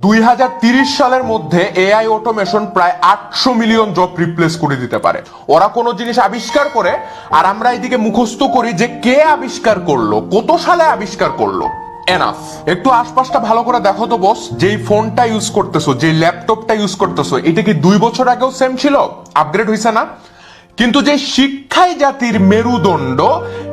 দুই সালের মধ্যে এআই অটোমেশন প্রায় আটশো মিলিয়ন জব রিপ্লেস করে দিতে পারে। ওরা কোনো জিনিস আবিষ্কার করে, আর আমরা এদিকে মুখস্থ করি যে কে আবিষ্কার করল, কত সালে আবিষ্কার করল। এনাফ একটু আশপাশটা ভালো করে দেখো তো বস যেই ফোনটা ইউজ করতেছো, যেই ল্যাপটপটা ইউজ করতেছো, এটা কি দুই বছর আগেও সেম ছিল? আপগ্রেড হয়েছে না? কিন্তু যে শিক্ষাই জাতির মেরুদণ্ড,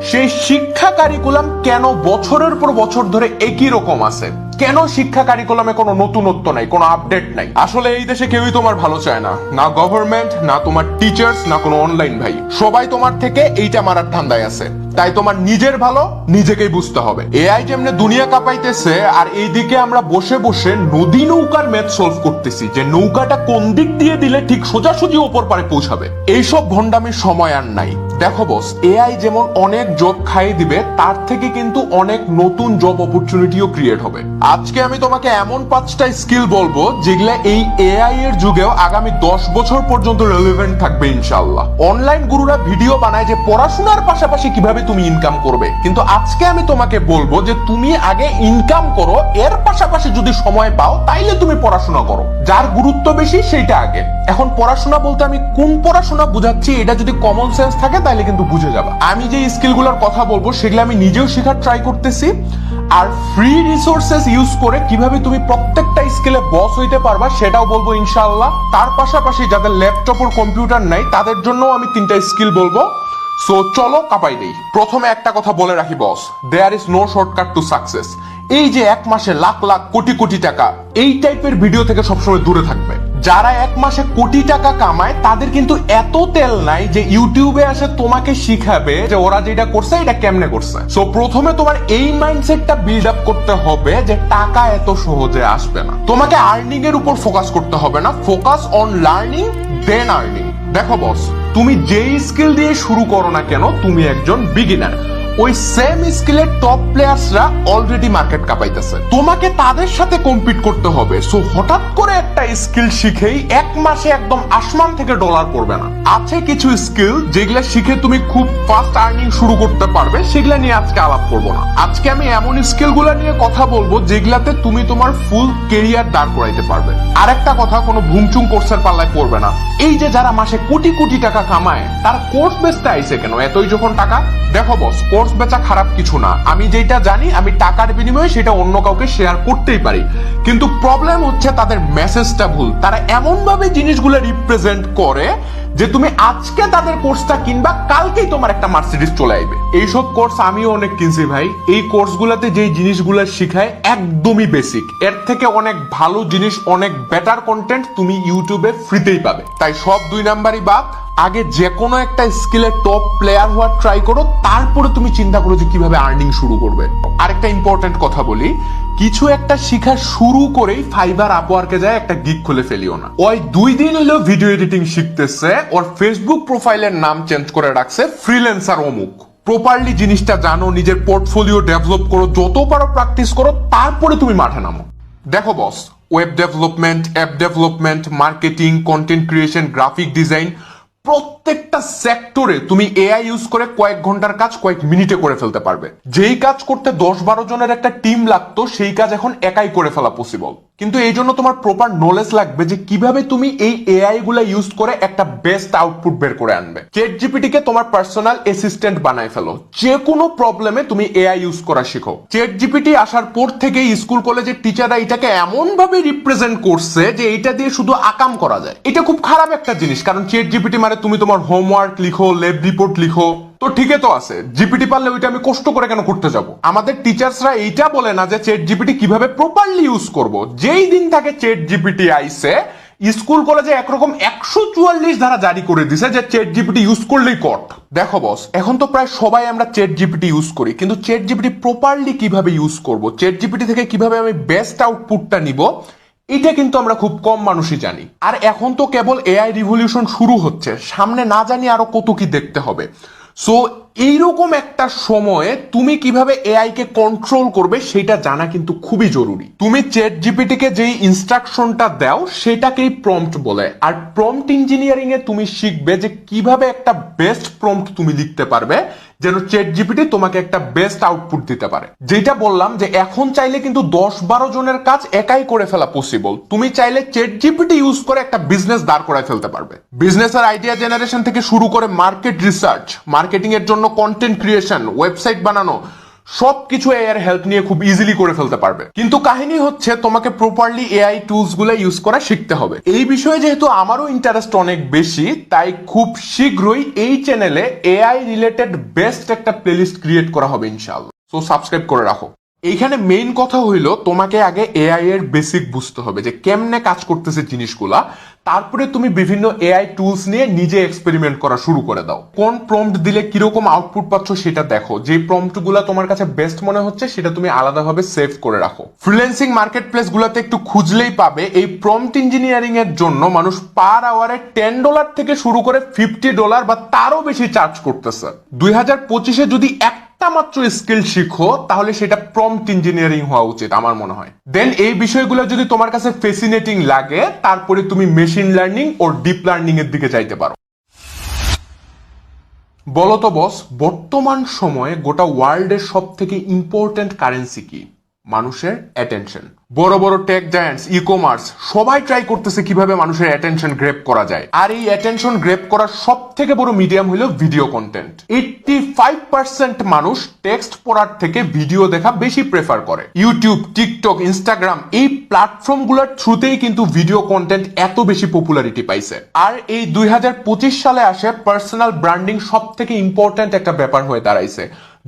সেই শিক্ষা কারিকুলাম কেন বছরের পর বছর ধরে একই রকম আছে? কেন শিক্ষা কারিকুলামে কোনো নতুনত্ব নাই, কোনো আপডেট নাই? আসলে এই দেশে কেউই তোমার ভালো চায় না। না গভর্নমেন্ট না তোমার টিচার্স না কোনো অনলাইন ভাই। সবাই তোমার থেকে এইটা মারার ধান্দায় আছে। তাই তোমার নিজের ভালো, নিজেকেই বুঝতে হবে। এআই যেমনি দুনিয়া কাঁপাইতেছে, আর এইদিকে আমরা বসে বসে নদী নৌকার ম্যাথ সলভ করতেছি, যে নৌকাটা কোন দিক দিয়ে দিলে ঠিক সোজাসুজি ওপর পারে পৌঁছাবে। এইসব ভণ্ডামির সময় আর নাই। দেখো বস এআই যেমন অনেক জব খাইয়ে দিবে, তার থেকে কিন্তু অনেক নতুন জব অপরচুনিটিও ক্রিয়েট হবে। আজকে আমি তোমাকে এমন পাঁচটা স্কিল বলব যেগুলা এই এআই এর যুগেও আগামী দশ বছর পর্যন্ত রেলিভেন্ট থাকবে ইনশাল্লাহ অনলাইন গুরুরা ভিডিও বানায় যে পড়াশোনার পাশাপাশি কীভাবে তুমি ইনকাম করবে। কিন্তু আজকে আমি তোমাকে বলব যে তুমি আগে ইনকাম করো, এর পাশাপাশি যদি সময় পাও, তাইলে তুমি পড়াশোনা করো। যার গুরুত্ব বেশি, সেইটা আগে। এখন পড়াশোনা বলতে আমি কোন পড়াশোনা বুঝাচ্ছি, এটা যদি কমন সেন্স থাকে তাহলে কিন্তু বুঝে যাবা। আমি যে স্কিলগুলোর কথা বলব, সেগুলো আমি নিজেও শেখার ট্রাই করতেছি। আর ফ্রি রিসোর্সেস ইউজ করে কীভাবে তুমি প্রত্যেকটা স্কিলে বস হইতে পারবা, সেটাও বলব ইনশাআল্লাহ। তার পাশাপাশি যাদের ল্যাপটপ ও কম্পিউটার নাই, তাদের জন্য আমি তিনটা স্কিল বলব। সো চলো কাপাই দেই। প্রথমে একটা কথা বলে রাখি boss there is no shortcut to success এই যে এক মাসে লাখ লাখ কোটি কোটি টাকা, এই টাইপের ভিডিও থেকে সবসময় দূরে থাকবে। যারা এক মাসে কোটি টাকা কামায়, তাদের কিন্তু এত তেল নাই যে ইউটিউবে এসে তোমাকে শিখাবে যে ওরা যেটা করছে, এটা কেমনে করছে। সো প্রথমে তোমার এই মাইন্ডসেটটা বিল্ড আপ করতে হবে যে টাকা এত সহজে আসবে না। তোমাকে আর্নিং এর উপর ফোকাস করতে হবে না। Focus on learning then earning দেখো বস তুমি যেই স্কিল দিয়ে শুরু করো না কেন, তুমি একজন বিগিনার ওই সেম স্কিলের টপ প্লেয়ার্সরা অলরেডি মার্কেট কাঁপাইতেছে। তোমাকে তাদের সাথে কম্পিট করতে হবে। সো হঠাৎ করে একটা স্কিল শিখেই এক মাসে একদম আসমান থেকে ডলার পড়বে না। আছে কিছু স্কিল যেগুলা শিখে তুমি খুব ফাস্ট আর্নিং শুরু করতে পারবে, সেগুলা নিয়ে আজকে আলাপ করব না। আজকে আমি এমন স্কিলগুলা নিয়ে কথা বলব যেগুলাতে তুমি তোমার ফুল কেরিয়ার দাঁড় করাইতে পারবে। আরেকটা কথা, কোনো ভুংচুং কোর্সের পাল্লায় পড়বে না। এই যে যারা মাসে কোটি কোটি টাকা কামায়, তার কোর্স বেচতে আইছে কেন? এতই যখন টাকা? দেখো বস কোর্স বেচা খারাপ কিছু না। আমি যেটা জানি, আমি টাকার বিনিময়ে সেটা অন্য কাউকে শেয়ার করতেই পারি। কিন্তু প্রবলেম হচ্ছে তাদের মেসেজটা ভুল। তারা এমন ভাবে জিনিসগুলো রিপ্রেজেন্ট করে যে তুমি আজকে তাদের কোর্সটা কিনবা, কালকেই তোমার একটা মার্সিডিস চলে আসবে। এইসব কোর্স আমিও অনেক কিনছি ভাই। এই কোর্সগুলোতে যে জিনিসগুলো শিখায়, একদমই বেসিক এর থেকে অনেক ভালো জিনিস, অনেক বেটার কন্টেন্ট তুমি ইউটিউবে ফ্রিতেই পাবে। তাই সব দুই নাম্বারই বাদ আগে যে কোনো একটা স্কিলে টপ প্লেয়ার হওয়ার ট্রাই করো, তারপরে তুমি চিন্তা করো যে কীভাবে আর্নিং শুরু করবে। আরেকটা ইম্পর্টেন্ট কথা বলি, কিছু একটা শিখা শুরু করেই ফাইবার আপওয়ার্কে যায়, একটা গিগ খুলে ফেলিও না। ওই দুই দিন হলো ভিডিও এডিটিং শিখতেছে, ওর ফেসবুক প্রোফাইলের নাম চেঞ্জ করে রাখছে ফ্রিল্যান্সার অমুক। প্রপারলি জিনিসটা জানো, নিজের পোর্টফোলিও ডেভেলপ করো, যত পারো প্র্যাকটিস করো, তারপরে তুমি মাঠে নামো। দেখো boss web development app development marketing content creation graphic design প্রত্যেকটা সেক্টরে তুমি এআই ইউজ করে কয়েক ঘণ্টার কাজ কয়েক মিনিটে করে ফেলতে পারবে। যেই কাজ করতে দশ বারো জনের একটা টিম লাগতো, সেই কাজ এখন একাই করে ফেলা পসিবল কিন্তু এই জন্য তোমার প্রপার নলেজ লাগবে যে কীভাবে তুমি এই এআই গুলা ইউজ করে একটা বেস্ট আউটপুট বের করে আনবে। চেট জিপিটি কে তোমার পার্সোনাল অ্যাসিস্ট্যান্ট বানায় ফেলো। যে কোনো প্রবলেমে তুমি এআই ইউজ করা শিখো। চেট জিপিটি আসার পর থেকেই স্কুল কলেজের টিচাররা এটাকে এমন ভাবে রিপ্রেজেন্ট করছে যে এটা দিয়ে শুধু আকাম করা যায়। এটা খুব খারাপ একটা জিনিস, কারণ চেট জিপিটি মানে তুমি তোমার হোমওয়ার্ক লিখো ল্যাব রিপোর্ট লিখো। তো ঠিকই তো আছে। জিপিটি পারলে ওইটা আমি কষ্ট করে কেন করতে যাব? আমাদের টিচার্সরা এইটা বলে না যে চেট জিপিটি কীভাবে প্রপারলি ইউজ করব। যেই দিন থেকে চেট জিপিটি আইছে স্কুল কলেজে একরকম একশো চুয়াল্লিশ ধারা জারি করে দিছে যে চেট জিপিটি ইউজ করলেই কট দেখো বস এখন তো প্রায় সবাই আমরা চেট জিপিটি ইউজ করি, কিন্তু চেট জিপিটি প্রপারলি কীভাবে ইউজ করব চেট জিপিটি থেকে কীভাবে আমি বেস্ট আউটপুটটা নিব, এটা কিন্তু আমরা খুব কম মানুষই জানি। আর এখন তো কেবল এআই রিভলিউশন শুরু হচ্ছে, সামনে না জানি আরও কত কি দেখতে হবে। সো এইরকম একটা সময়ে তুমি কীভাবে এআই কে কন্ট্রোল করবে সেটা জানা কিন্তু খুবই জরুরি। তুমি চেট জিপিটি কে যেই ইনস্ট্রাকশনটা দাও, সেটাকেই প্রম্পট বলে। আর প্রম্পট ইঞ্জিনিয়ারিং এ তুমি শিখবে যে কীভাবে একটা বেস্ট প্রম্পট তুমি লিখতে পারবে। যেন চেট জিপিটি তোমাকে একটা বেস্ট আউটপুট দিতে পারে। যেটা বললাম যে এখন চাইলে কিন্তু দশ বারো জনের কাজ একাই করে ফেলা পসিবল তুমি চাইলে চেট জিপিটি ইউজ করে একটা বিজনেস দাঁড় করায় ফেলতে পারবে। বিজনেস আর আইডিয়া জেনারেশন থেকে শুরু করে মার্কেট রিসার্চ মার্কেটিং এর জন্য কন্টেন্ট ক্রিয়েশন ওয়েবসাইট বানানো সবকিছু এআই এর হেল্প নিয়ে খুব ইজিলি করে ফেলতে পারবে। কিন্তু কাহিনী হচ্ছে, তোমাকে প্রপারলি এআই টুলসগুলো ইউজ করা শিখতে হবে। এই বিষয়ে যেহেতু আমারও ইন্টারেস্ট অনেক বেশি, তাই খুব শীঘ্রই এই চ্যানেলে এআই রিলেটেড বেস্ট একটা প্লেলিস্ট ক্রিয়েট করা হবে ইনশাআল্লাহ। সো সাবস্ক্রাইব করে রাখো। এইখানে মেইন কথা হইল, তোমাকে আগে এআই এর বেসিক বুঝতে হবে যে কেমনে কাজ করতেছে জিনিসগুলা। তারপরে তুমি বিভিন্ন এআই টুলস নিয়ে নিজে এক্সপেরিমেন্ট করা শুরু করে দাও। কোন প্রম্পট দিলে কীরকম আউটপুট পাচ্ছ সেটা দেখো। যে প্রম্পটগুলা তোমার কাছে বেস্ট মনে হচ্ছে সেটা তুমি আলাদাভাবে সেভ করে রাখো। ফ্রিল্যান্সিং মার্কেট প্লেস গুলাতে একটু খুঁজলেই পাবে, এই প্রম্পট ইঞ্জিনিয়ারিং এর জন্য মানুষ পার আওয়ারে টেন ডলার থেকে শুরু করে ফিফটি ডলার বা তারও বেশি চার্জ করতেছে। দুই হাজার পঁচিশে যদি এক মাত্র স্কিল শিখো, তাহলে সেটা প্রম্পট ইঞ্জিনিয়ারিং হওয়া উচিত, আমার মনে হয়। দেন এই বিষয়গুলো যদি তোমার কাছে ফেসিনেটিং লাগে, তারপরে তুমি মেশিন লার্নিং ও ডিপ লার্নিং এর দিকে যাইতে পারো। বলতো বস বর্তমান সময়ে গোটা ওয়ার্ল্ডের সব থেকে ইম্পর্টেন্ট কারেন্সি কি? মানুষের অ্যাটেনশন বড় বড় টেক জায়ান্টস ই কমার্স সবাই ট্রাই করতেছে কীভাবে মানুষের অ্যাটেনশন গ্রেপ করা যায়। আর এই অ্যাটেনশন গ্রেপ করার সব থেকে বড় মিডিয়াম হলো video content eighty five percent মানুষ টেক্সট পড়ার থেকে ভিডিও দেখা বেশি প্রেফার করে। ইউটিউব টিকটক ইনস্টাগ্রাম এই প্ল্যাটফর্মগুলোর থ্রুতেই কিন্তু ভিডিও কন্টেন্ট এত বেশি পপুলারিটি পাইছে। আর এই দুই হাজার পঁচিশ সালে আসে পার্সোনাল ব্র্যান্ডিং সব থেকে ইম্পর্ট্যান্ট একটা ব্যাপার হয়ে দাঁড়াইছে।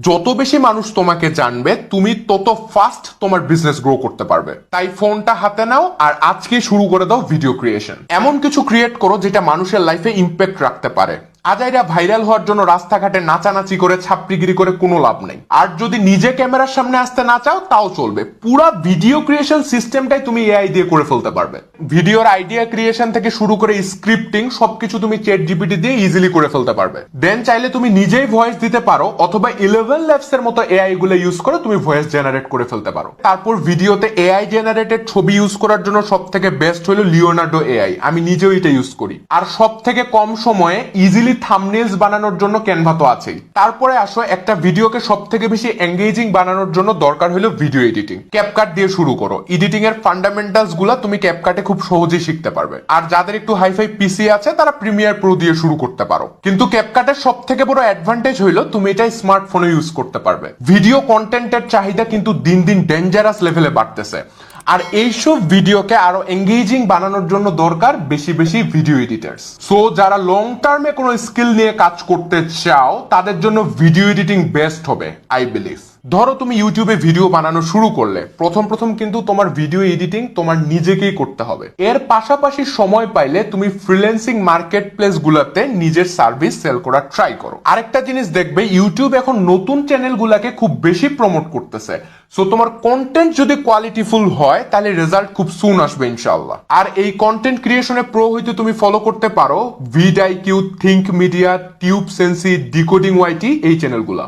যত বেশি মানুষ তোমাকে জানবে, তুমি তত ফাস্ট তোমার বিজনেস গ্রো করতে পারবে। তাই ফোনটা হাতে নাও আর আজকে শুরু করে দাও ভিডিও ক্রিয়েশন এমন কিছু ক্রিয়েট করো যেটা মানুষের লাইফে ইম্প্যাক্ট রাখতে পারে। আজাইরা ভাইরাল হওয়ার জন্য রাস্তাঘাটে নাচানাচি করে, ছাপড়িগিরি করে কোনো লাভ নেই। আর যদি নিজে ক্যামেরার সামনে আসতে না চাও, তাও চলবে। পুরা ভিডিও ক্রিয়েশন সিস্টেমটাই তুমি এআই দিয়ে করে ফেলতে পারবে। ভিডিওর আইডিয়া ক্রিয়েশন থেকে শুরু করে স্ক্রিপ্টিং সবকিছু তুমি চ্যাট জিপিটি দিয়ে ইজিলি করে ফেলতে পারবে। দেন চাইলে তুমি নিজেই ভয়েস দিতে পারো, অথবা ইলেভেন ল্যাবস এর মতো এআই গুলো ইউজ করে তুমি ভয়েস জেনারেট করে ফেলতে পারো। তারপর ভিডিওতে এআই জেনারেটেড ছবি ইউজ করার জন্য সব থেকে বেস্ট হলো লিওনার্ডো এআই আমি নিজেও এটা ইউজ করি। আর সব থেকে কম সময়ে ইজিলি থামনেলস বানানোর জন্য ক্যানভা তো আছেই। তারপরে আসো, একটা ভিডিওকে সব থেকে বেশি এঙ্গেজিং বানানোর জন্য দরকার হলো ভিডিও এডিটিং ক্যাপকাট দিয়ে শুরু করো। এডিটিং এর ফান্ডামেন্টালসগুলা তুমি ক্যাপকাটে খুব সহজেই শিখতে পারবে। আর যাদের একটু হাইফাই পিসি আছে, তারা প্রিমিয়ার প্রো দিয়ে শুরু করতে পারো। কিন্তু ক্যাপকাটের সব থেকে বড় অ্যাডভান্টেজ হইল তুমি এটা স্মার্টফোনে ইউজ করতে পারবে। ভিডিও কন্টেন্টের চাহিদা কিন্তু দিন দিন ডেঞ্জারাস লেভেলে বাড়তেছে। আর এইসব ভিডিওকে আরও এঙ্গেজিং বানানোর জন্য দরকার বেশি বেশি ভিডিও এডিটার্স সো যারা লং টার্মে কোনো স্কিল নিয়ে কাজ করতে চাও, তাদের জন্য ভিডিও এডিটিং বেস্ট হবে আই বিলিভ ধরো তুমি ইউটিউবে ভিডিও বানানো শুরু করলে। প্রথম প্রথম কিন্তু তোমার ভিডিও এডিটিং তোমার নিজেকেই করতে হবে। এর পাশাপাশি সময় পাইলে তুমি ফ্রিল্যান্সিং মার্কেট প্লেস গুলাতে নিজের সার্ভিস সেল করার ট্রাই করো। আরেকটা জিনিস দেখবে ইউটিউব এখন নতুন চ্যানেল গুলাকে খুব বেশি প্রমোট করতেছে। সো তোমার কন্টেন্ট যদি কোয়ালিটিফুল হয়, তাহলে রেজাল্ট খুব সুন আসবে ইনশাল্লাহ আর এই কন্টেন্ট ক্রিয়েশনে প্রো হইতে তুমি ফলো করতে পারো। Vid I Q Think Media Tube Sensei Decoding YT এই চ্যানেলগুলা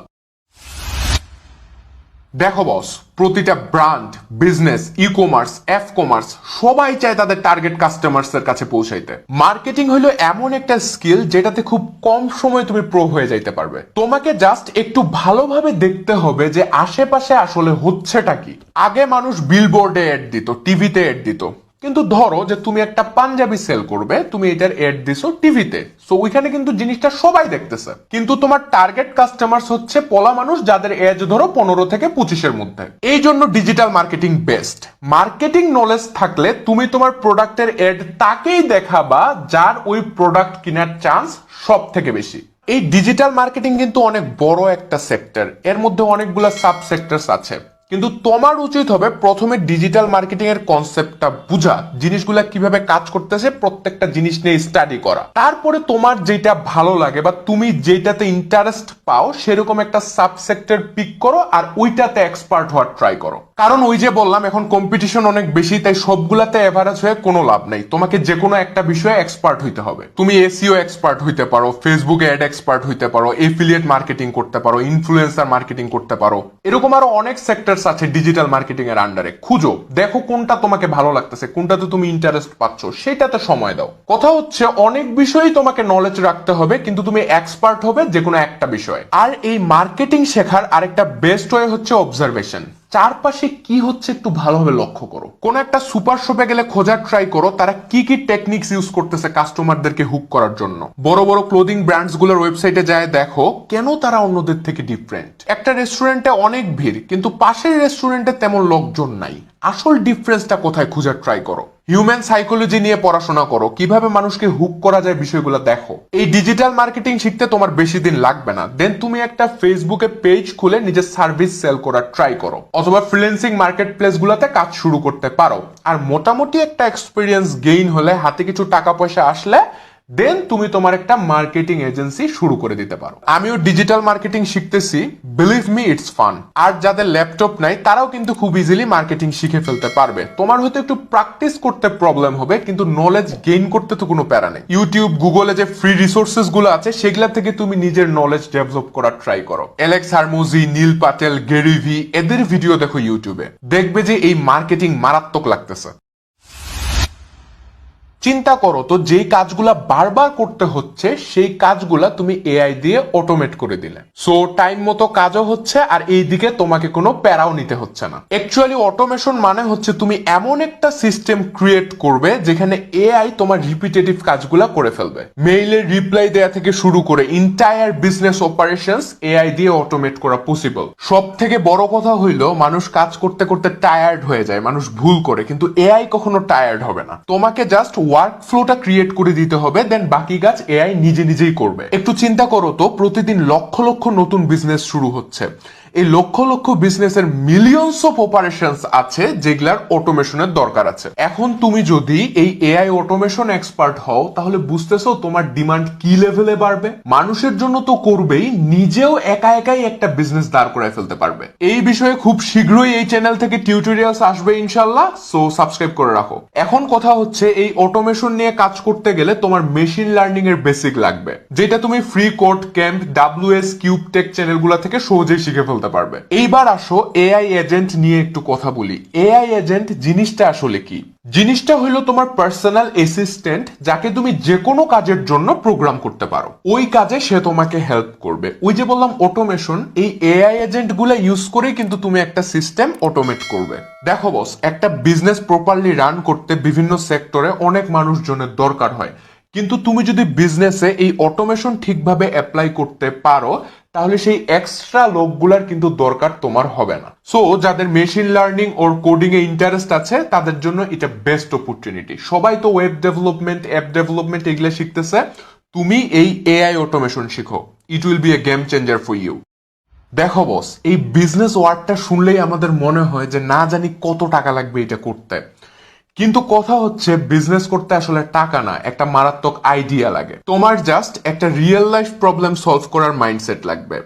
দেখো বস প্রতিটা brand business e commerce F commerce সবাই চায় তাদের টার্গেট কাস্টমার্স এর কাছে পৌঁছাইতে। মার্কেটিং হলো এমন একটা স্কিল যেটাতে খুব কম সময়ে তুমি প্রো হয়ে যাইতে পারবে। তোমাকে জাস্ট একটু ভালোভাবে দেখতে হবে যে আশেপাশে আসলে হচ্ছেটা কি। আগে মানুষ বিলবোর্ডে এড দিত টিভিতে এড দিত। কিন্তু ধরো যে তুমি একটা পাঞ্জাবি সেল করবে, তুমি এটার এড দিছো টিভিতে। সো ওইখানে কিন্তু জিনিসটা সবাই দেখতেছে। কিন্তু তোমার টার্গেট কাস্টমার্স হচ্ছে পলা মানুষ যাদের এজ ধরো পনেরো থেকে পঁচিশের মধ্যে। এই জন্য digital marketing best marketing knowledge থাকলে তুমি তোমার প্রোডাক্টের এড তাকেই দেখাবা যার ওই প্রোডাক্ট কেনার চান্স সব থেকে বেশি। এই ডিজিটাল মার্কেটিং কিন্তু অনেক বড় একটা সেক্টর এর মধ্যে অনেকগুলো সাব সেক্টরস আছে। কিন্তু তোমার উচিত হবে প্রথমে ডিজিটাল মার্কেটিং এর কনসেপ্টটা বুঝা, জিনিসগুলা কীভাবে কাজ করতেছে, প্রত্যেকটা জিনিস নিয়ে স্টাডি করা। তারপরে তোমার যেটা ভালো লাগে বা তুমি যেটাতে ইন্টারেস্ট পাও, সেরকম একটা সাবসেক্টর পিক করো আর ওইটাতে এক্সপার্ট হওয়ার ট্রাই করো। কারণ ওই যে বললাম, এখন কম্পিটিশন অনেক বেশি, তাই সবগুলাতে এভারেজ হয়ে কোনো লাভ নেই। তোমাকে যে কোনো একটা বিষয়ে এক্সপার্ট হইতে হবে। তুমি এসিও এক্সপার্ট হইতে পারো ফেসবুকে অ্যাড এক্সপার্ট হইতে পারো এফিলিয়েট মার্কেটিং করতে পারো ইনফ্লুয়েন্সার মার্কেটিং করতে পারো। এরকম আরও অনেক সেক্টরস আছে ডিজিটাল মার্কেটিং এর আন্ডারে খুঁজো, দেখো কোনটা তোমাকে ভালো লাগতেছে, কোনটাতে তুমি ইন্টারেস্ট পাচ্ছ, সেটাতে সময় দাও। কথা হচ্ছে, অনেক বিষয়ই তোমাকে নলেজ রাখতে হবে, কিন্তু তুমি এক্সপার্ট হবে যে কোনো একটা বিষয়ে। আর এই মার্কেটিং শেখার আরেকটা বেস্ট ওয়ে হচ্ছে অবজারভেশন চারপাশে কি হচ্ছে একটু ভালোভাবে লক্ষ্য করো। কোন একটা সুপার শপে গেলে খোঁজার ট্রাই করো, তারা কি কি টেকনিক্স ইউজ করতেছে কাস্টমারদেরকে হুক করার জন্য। বড় বড় ক্লোদিং ব্র্যান্ডসগুলোর ওয়েবসাইটে যায়, দেখো, কেন তারা অন্যদের থেকে ডিফারেন্ট একটা রেস্টুরেন্টে অনেক ভিড়, কিন্তু পাশের রেস্টুরেন্টে তেমন লোকজন নাই। আসল ডিফারেন্সটা কোথায় খোঁজার ট্রাই করো? হিউম্যান সাইকোলজি নিয়ে পড়াশোনা করো। কীভাবে মানুষকে হুক করা যায় বিষয়গুলো দেখো। এই ডিজিটাল মার্কেটিং শিখতে তোমার বেশি দিন লাগবে না। দেন তুমি একটা ফেসবুকে পেজ খুলে নিজের সার্ভিস সেল করার ট্রাই করো। অথবা ফ্রিল্যান্সিং মার্কেট প্লেস গুলাতে কাজ শুরু করতে পারো। আর মোটামুটি একটা এক্সপিরিয়েন্স গেইন হলে, হাতে কিছু টাকা পয়সা আসলে দেন তুমি তোমার একটা মার্কেটিং এজেন্সি শুরু করে দিতে পারো। আমিও ডিজিটাল মার্কেটিং শিখতেছি। বিলিভ মি ইটস ফান আর যাদের ল্যাপটপ নাই, তারাও কিন্তু খুব ইজিলি মার্কেটিং শিখে ফেলতে পারবে। তোমার হয়তো একটু প্র্যাকটিস করতে প্রবলেম হবে, কিন্তু নলেজ গেইন করতে তো কোনো প্যারা নেই। ইউটিউব গুগলে যে ফ্রি রিসোর্সেসগুলো আছে, সেগুলা থেকে তুমি নিজের নলেজ ডেভেলপ করার ট্রাই করো। Alex Hormozi Neil Patel GaryVee এদের ভিডিও দেখো ইউটিউবে দেখবে যে এই মার্কেটিং মারাত্মক লাগতেছে। চিন্তা করো তো, যেই কাজগুলা বারবার করতে হচ্ছে, সেই কাজগুলা তুমি এআই দিয়ে অটোমেট করে দিলে। সো টাইম মতো কাজও হচ্ছে আর এইদিকে তোমাকে কোনো প্যারাও নিতে হচ্ছে না। অ্যাকচুয়ালি অটোমেশন মানে হচ্ছে তুমি এমন একটা সিস্টেম ক্রিয়েট করবে যেখানে এআই তোমার রিপিটেটিভ কাজগুলা করে ফেলবে। মেইলের রিপ্লাই দেয়া থেকে শুরু করে ইন্টায়ার বিজনেস অপারেশনস এআই দিয়ে অটোমেট করা পসিবল সব থেকে বড় কথা হইল, মানুষ কাজ করতে করতে টায়ার্ড হয়ে যায়, মানুষ ভুল করে, কিন্তু এআই কখনো টায়ার্ড হবে না। তোমাকে জাস্ট ওয়ার্ক ফ্লোটা ক্রিয়েট করে দিতে হবে দেন বাকি কাজ এআই নিজে নিজেই করবে। একটু চিন্তা করো তো, প্রতিদিন লক্ষ লক্ষ নতুন বিজনেস শুরু হচ্ছে। এই লক্ষ লক্ষ বিজনেসের মিলিয়নস অফ অপারেশনস আছে যেগুলার অটোমেশনের দরকার আছে। এখন তুমি যদি এই এআই অটোমেশন এক্সপার্ট হও, তাহলে বুঝতেছো তোমার ডিমান্ড কি লেভেলে বাড়বে? মানুষের জন্য তো করবেই, নিজেও একা একাই একটা বিজনেস দাঁড় করায় ফেলতে পারবে। এই বিষয়ে খুব শীঘ্রই এই চ্যানেল থেকে টিউটোরিয়ালস আসবে ইনশাল্লাহ সো সাবস্ক্রাইব করে রাখো। এখন কথা হচ্ছে এই অটোমেশন নিয়ে কাজ করতে গেলে তোমার মেশিন লার্নিং এর বেসিক লাগবে। যেটা তুমি Free Code Camp WS Cube Tech চ্যানেলগুলো থেকে সহজেই শিখে ফেলতে পারবে। এইবার আসো এআই এজেন্ট নিয়ে একটু কথা বলি। এআই এজেন্ট জিনিসটা আসলে কি? জিনিসটা হইল তোমার পার্সোনাল অ্যাসিস্ট্যান্ট যাকে তুমি যে কোনো কাজের জন্য প্রোগ্রাম করতে পারো। ওই কাজে সে তোমাকে হেল্প করবে। ওই যে বললাম অটোমেশন এই এআই এজেন্টগুলা ইউজ করে কিন্তু তুমি একটা সিস্টেম অটোমেট করবে। দেখো বস একটা বিজনেস প্রপারলি রান করতে বিভিন্ন সেক্টরে অনেক মানুষজনের দরকার হয়। কিন্তু তুমি যদি বিজনেসে এই অটোমেশন ঠিকভাবে অ্যাপ্লাই করতে পারো তাহলে সেই এক্সট্রা লোকগুলার কিন্তু দরকার তোমার হবে না। সো যাদের মেশিন লার্নিং ওর কোডিং এ ইন্টারেস্ট আছে, তাদের জন্য এটা বেস্ট অপরচুনিটি সবাই তো ওয়েব ডেভেলপমেন্ট অ্যাপ ডেভেলপমেন্ট এগুলো শিখতেছে। তুমি এই এআই অটোমেশন শিখো। It will be a game changer for you দেখো বস এই বিজনেস ওয়ার্ডটা শুনলেই আমাদের মনে হয় যে না জানি কত টাকা লাগবে এটা করতে। কিন্তু কথা হচ্ছে বিজনেস করতে আসলে টাকা না, একটা মারাত্মক আইডিয়া লাগে। তোমার জাস্ট একটা রিয়েল লাইফ প্রবলেম সলভ করার মাইন্ডসেট লাগবে।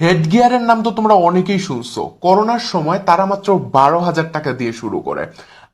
হেডগিয়ারের নাম তো তোমরা অনেকেই শুনছো। করোনার সময় তারা মাত্র বারো হাজার টাকা দিয়ে শুরু করে।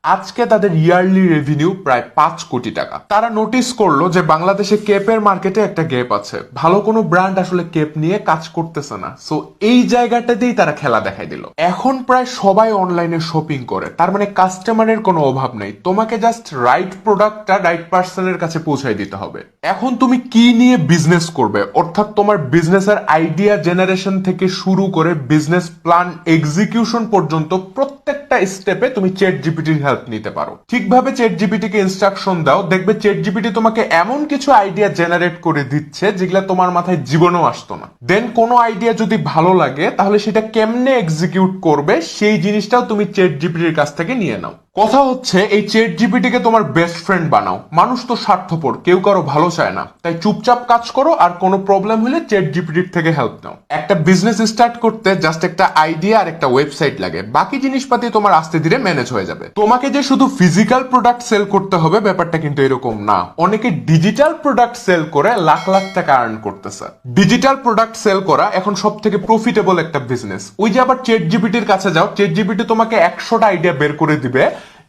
আজকে তাদের ইয়ারলি রেভিনিউ প্রায় পাঁচ কোটি টাকা। তারা নোটিস করল যে বাংলাদেশে কেপের মার্কেটে একটা গ্যাপ আছে। ভালো কোনো ব্র্যান্ড আসলে কেপ নিয়ে কাজ করতেছে না। সো এই জায়গাটাতেই তারা খেলা দেখাই দিল। এখন প্রায় সবাই অনলাইনে শপিং করে। তার মানে কাস্টমারের কোনো অভাব নেই। তোমাকে জাস্ট রাইট প্রোডাক্টটা রাইট পার্সনের কাছে পৌঁছাই দিতে হবে। এখন তুমি কি নিয়ে বিজনেস করবে? অর্থাৎ তোমার বিজনেসের আইডিয়া জেনারেশন থেকে শুরু করে বিজনেস প্ল্যান এক্সিকিউশন পর্যন্ত প্রত্যেকটা স্টেপে তুমি চেট জিপিটির হেল্প নিতে পারো। ঠিকভাবে চেট জিপিটি কে ইনস্ট্রাকশন দাও, দেখবে চেট জিপিটি তোমাকে এমন কিছু আইডিয়া জেনারেট করে দিচ্ছে যেগুলো তোমার মাথায় জীবনেও আসতো না। দেন কোনো আইডিয়া যদি ভালো লাগে, তাহলে সেটা কেমনে এক্সিকিউট করবে, সেই জিনিসটাও তুমি চেট জিপিটির কাছ থেকে নিয়ে নাও। কথা হচ্ছে, এই চেট জিপিটিকে তোমার বেস্ট ফ্রেন্ড বানাও। মানুষ তো স্বার্থপর, কেউ কারও ভালো চায় না। তাই চুপচাপ কাজ করো, আর কোনো প্রবলেম হলে চেট জিপিটির থেকে হেল্প নাও। একটা বিজনেস স্টার্ট করতে জাস্ট একটা আইডিয়া আর একটা ওয়েবসাইট লাগে। বাকি জিনিসপাতি তোমার আস্তে ধীরে ম্যানেজ হয়ে যাবে। তোমাকে যে শুধু ফিজিক্যাল প্রোডাক্ট সেল করতে হবে, ব্যাপারটা কিন্তু এরকম না। অনেকে ডিজিটাল প্রোডাক্ট সেল করে লাখ লাখ টাকা আর্ন করতেছে। ডিজিটাল প্রোডাক্ট সেল করা এখন সব থেকে প্রফিটেবল একটা বিজনেস ওই যে আবার চেট জিপিটির কাছে যাও চেট জিপিটি তোমাকে একশোটা আইডিয়া বের করে দিবে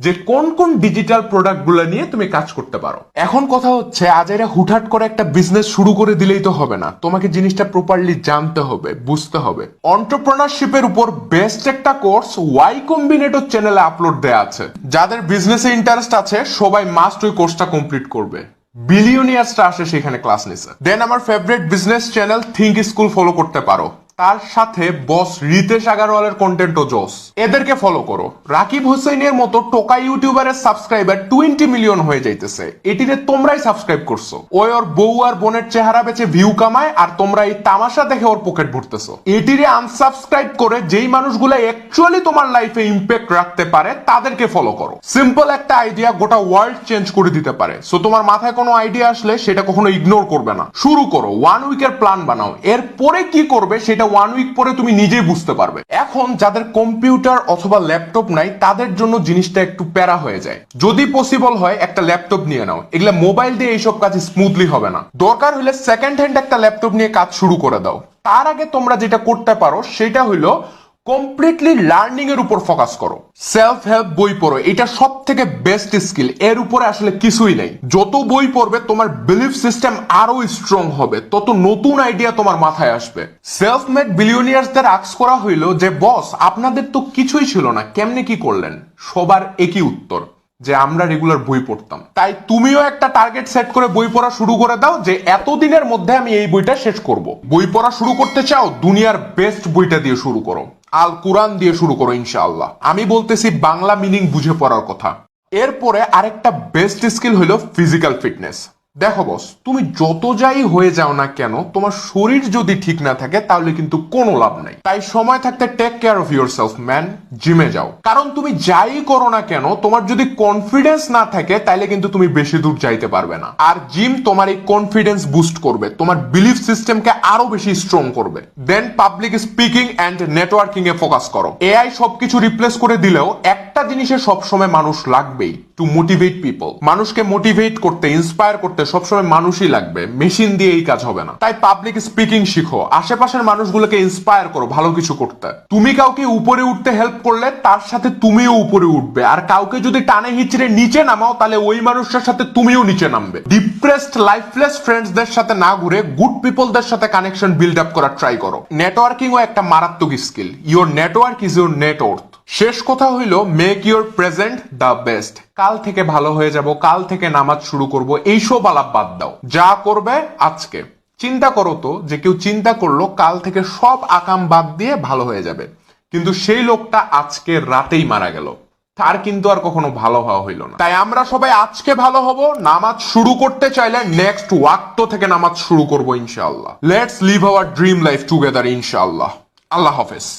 যে কোন কোন ডিজিটাল প্রোডাক্টগুলো নিয়ে তুমি কাজ করতে পারো। এখন কথা হচ্ছে, আজ এরা হুটহাট করে একটা বিজনেস শুরু করে দিলেই তো হবে না। তোমাকে জিনিসটা প্রপারলি জানতে হবে, বুঝতে হবে। অন্টারপ্রেনারশিপের উপর বেস্ট একটা কোর্স ওয়াই কম্বিনেটর চ্যানেলে আপলোড দেয়া আছে। যাদের বিজনেসে ইন্টারেস্ট আছে, সবাই মাস্ট ওই কোর্সটা কমপ্লিট করবে। বিলিয়নিয়ার্সরা আসে সেখানে ক্লাস নিছে। দেন আমার favourite business channel Think School follow করতে পারো। তার সাথে বস রিতেশ আগারওয়ালের কন্টেন্টও জোস। এদেরকে ফলো করো। রাকিব হোসেনের মতো টোকা ইউটিউবারের সাবস্ক্রাইবার টোয়েন্টি মিলিয়ন হয়ে যাইতেছে। এটিরে তোমরাই সাবস্ক্রাইব করছ। ওই ওর বউ আর বোনের চেহারা বেচে ভিউ কামায় আর তোমরা এই তামাশা দেখে ওর পকেট ভরতেছো। এটিরে আনসাবস্ক্রাইব করে যেই মানুষগুলো অ্যাকচুয়ালি তোমার লাইফে ইম্প্যাক্ট রাখতে পারে, তাদেরকে ফলো করো। সিম্পল একটা আইডিয়া গোটা ওয়ার্ল্ড চেঞ্জ করে দিতে পারে। সো তোমার মাথায় কোনো আইডিয়া আসলে সেটা কখনো ইগনোর করবে না। শুরু করো। ওয়ান উইকের প্ল্যান বানাও। এরপরে কি করবে সেটা ওয়ান উইক পরে তুমি নিজেই বুঝতে পারবে। এখন যাদের কম্পিউটার অথবা ল্যাপটপ নাই, তাদের জন্য জিনিসটা একটু প্যারা হয়ে যায়। যদি পসিবল হয়, একটা ল্যাপটপ নিয়ে নাও। এগুলা মোবাইল দিয়ে এইসব কাজ স্মুথলি হবে না। দরকার হলে সেকেন্ড হ্যান্ড একটা ল্যাপটপ নিয়ে কাজ শুরু করে দাও। তার আগে তোমরা যেটা করতে পারো, সেটা হলো কমপ্লিটলি লার্নিং এর উপর ফোকাস করো। সেলফ হেল্প বই পড়ো, এটা সব থেকে বেস্ট স্কিল এর উপরে আসলে কিছুই নেই। যত বই পড়বে, তোমার বিলিফ সিস্টেম আরও স্ট্রং হবে। তত নতুন আইডিয়া তোমার মাথায় আসবে। সেলফ মেড বিলিয়নিয়ার্সদের আক্স করা হইল যে, বস, আপনাদের তো কিছুই ছিল না। কেমনে কি করলেন? সবার একই উত্তর, যে, আমরা রেগুলার বই পড়তাম। তাই তুমিও একটা টার্গেট সেট করে বই পড়া শুরু করে দাও, যে, এতদিনের মধ্যে আমি এই বইটা শেষ করব। বই পড়া শুরু করতে চাও, দুনিয়ার বেস্ট বইটা দিয়ে শুরু করো। আল কোরআন দিয়ে শুরু করো, ইনশাআল্লাহ। আমি বলতেছি বাংলা মিনিং বুঝে পড়ার কথা। এরপরে আরেকটা বেস্ট স্কিল হলো ফিজিক্যাল ফিটনেস দেখো বস তুমি যত যাই হয়ে যাও না কেন, তোমার শরীর যদি ঠিক না থাকে, তাহলে কিন্তু কোনো লাভ নাই। তাই সময় থাকতে take care of yourself man জিমে যাও। কারণ তুমি যাই করো না কেন, তোমার যদি কনফিডেন্স না থাকে তাহলে কিন্তু তুমি বেশি দূর যাইতে পারবে না। আর জিম তোমার এই কনফিডেন্স বুস্ট করবে, তোমার বিলিফ সিস্টেমকে আরও বেশি স্ট্রং করবে। Then public speaking and networking A focus করো। এআই সবকিছু রিপ্লেস করে দিলেও একটা জিনিসে সবসময় মানুষ লাগবেই। টু মোটিভেট পিপল মানুষকে মোটিভেট করতে ইন্সপায়ার করতে সবসময় মানুষই লাগবে। মেশিন দিয়ে এই কাজ হবে না। তাই পাবলিক স্পিকিং শিখো। আশেপাশের মানুষগুলোকে ইন্সপায়ার করো ভালো কিছু করতে। তুমি কাউকে উপরে উঠতে হেল্প করলে, তার সাথে তুমিও উপরে উঠবে। আর কাউকে যদি টানে হিচড়ে নিচে নামাও, তাহলে ওই মানুষটার সাথে তুমিও নিচে নামবে। ডিপ্রেসড লাইফলেস ফ্রেন্ডসদের সাথে না ঘুরে গুড পিপলদের সাথে কানেকশন বিল্ড আপ করার ট্রাই করো। নেটওয়ার্কিংও একটা মারাত্মক skill your network is your net worth শেষ কথা হইল make your present the best কাল থেকে ভালো হয়ে যাব, কাল থেকে নামাজ শুরু করব, এইসব আলাপ বাদ দাও। যা করবে আজকে। চিন্তা করো তো যে কেউ চিন্তা করল, কাল থেকে সব আকাম বাদ দিয়ে ভালো হয়ে যাবে। কিন্তু সেই লোকটা আজকে রাতেই মারা গেল। তার কিন্তু আর কখনো ভালো হওয়া হইল না। তাই আমরা সবাই আজকে ভালো হব, নামাজ শুরু করতে চাইলে নেক্সট ওয়াক্ত থেকে নামাজ শুরু করব ইনশাআল্লাহ। Let's live our dream life together ইনশাআল্লাহ। আল্লাহ হাফেজ।